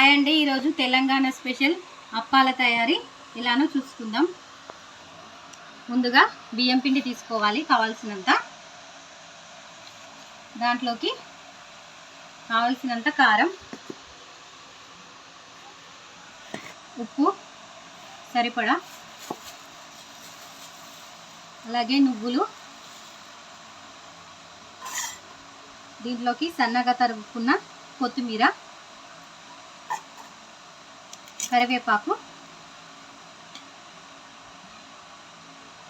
Hi అండి. ఈరోజు Telangana special అప్పాల తయారీ. ఎలానో చూసుకుందాం. ముందుగా బియ్యం పిండి తీసుకోవాలి కావాల్సినంత. దాంట్లోకి కావాల్సినంత కారం ఉప్పు సరిపడా అలాగే నువ్వులు దీంట్లోకి సన్నగా తరుగుకున్న కొత్తిమీర కరివేపాకు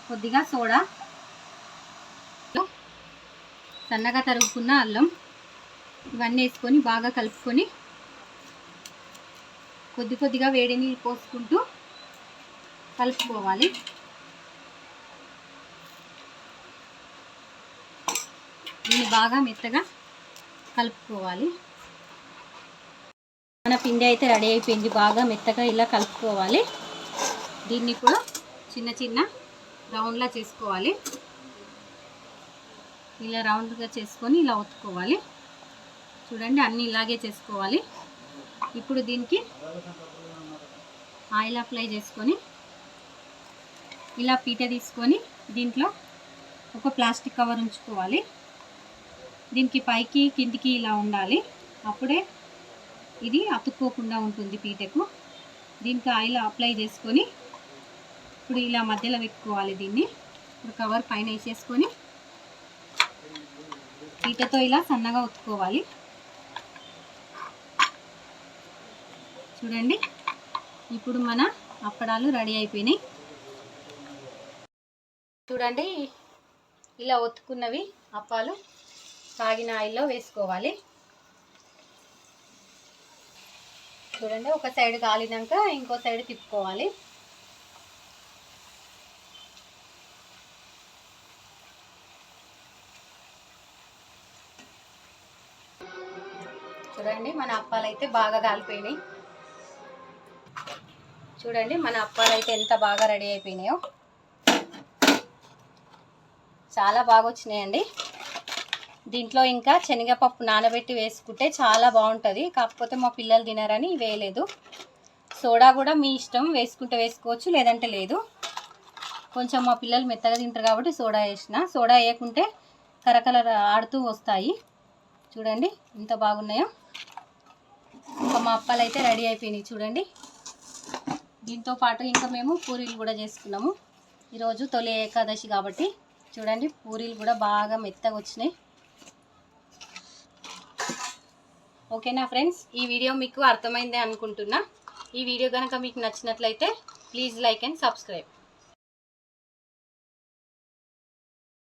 కొద్దిగా సోడా సన్నగా తరుగుకున్న అల్లం ఇవన్నీ వేసుకొని బాగా కలుపుకొని కొద్ది కొద్దిగా వేడి నీళ్ళు పోసుకుంటూ కలుపుకోవాలి. దీన్ని బాగా మెత్తగా కలుపుకోవాలి. మన పిండి అయితే రెడీ అయిపోయింది. బాగా మెత్తగా ఇలా కలుపుకోవాలి. దీన్ని ఇప్పుడు చిన్న చిన్న రౌండ్లా చేసుకోవాలి. ఇలా రౌండ్గా చేసుకొని ఇలా ఒత్తుకోవాలి. చూడండి అన్నీ ఇలాగే చేసుకోవాలి. ఇప్పుడు దీనికి ఆయిల్ అప్లై చేసుకొని ఇలా పీట తీసుకొని దీంట్లో ఒక ప్లాస్టిక్ కవర్ ఉంచుకోవాలి. దీనికి పైకి కిందికి ఇలా ఉండాలి. అప్పుడే ఇది అతుక్కోకుండా ఉంటుంది పీటకు. దీనికి ఆయిల్ అప్లై చేసుకొని ఇప్పుడు ఇలా మధ్యలో పెట్టుకోవాలి దీన్ని. ఇప్పుడు కవర్ పైన వేసేసుకొని పీటతో ఇలా సన్నగా ఉతుక్కోవాలి. చూడండి ఇప్పుడు మన అప్పడాలు రెడీ అయిపోయినాయి. చూడండి ఇలా ఒత్తుకున్నవి అప్పాలు కాగిన ఆయిల్లో వేసుకోవాలి. చూడండి. ఒక సైడ్ కాలినాక ఇంకో సైడ్ తిప్పుకోవాలి. చూడండి మన అప్పాలు అయితే బాగా కాలిపోయినాయి. చూడండి మన అప్పాలు అయితే ఎంత బాగా రెడీ అయిపోయినాయో. చాలా బాగా వచ్చినాయండి. దీంట్లో ఇంకా శనగపప్పు నానబెట్టి వేసుకుంటే చాలా బాగుంటుంది. కాకపోతే మా పిల్లలు తినారని వేయలేదు. సోడా కూడా మీ ఇష్టం వేసుకుంటే వేసుకోవచ్చు లేదంటే లేదు. కొంచెం మా పిల్లలు మెత్తగా తింటారు కాబట్టి సోడా వేసిన. సోడా వేయకుంటే కరకల ఆడుతూ వస్తాయి. చూడండి ఎంత బాగున్నాయో. ఇంకా మా అప్పాలు అయితే రెడీ అయిపోయినాయి చూడండి. దీంతో పాటు ఇంకా మేము పూరీలు కూడా చేసుకున్నాము. ఈరోజు తొలి ఏకాదశి కాబట్టి చూడండి పూరీలు కూడా బాగా మెత్తగా వచ్చినాయి. ఓకేనా ఫ్రెండ్స్? ఈ వీడియో మీకు అర్థమైందే అనుకుంటున్నా. ఈ వీడియో కనుక మీకు నచ్చినట్లయితే ప్లీజ్ లైక్ అండ్ సబ్స్క్రైబ్.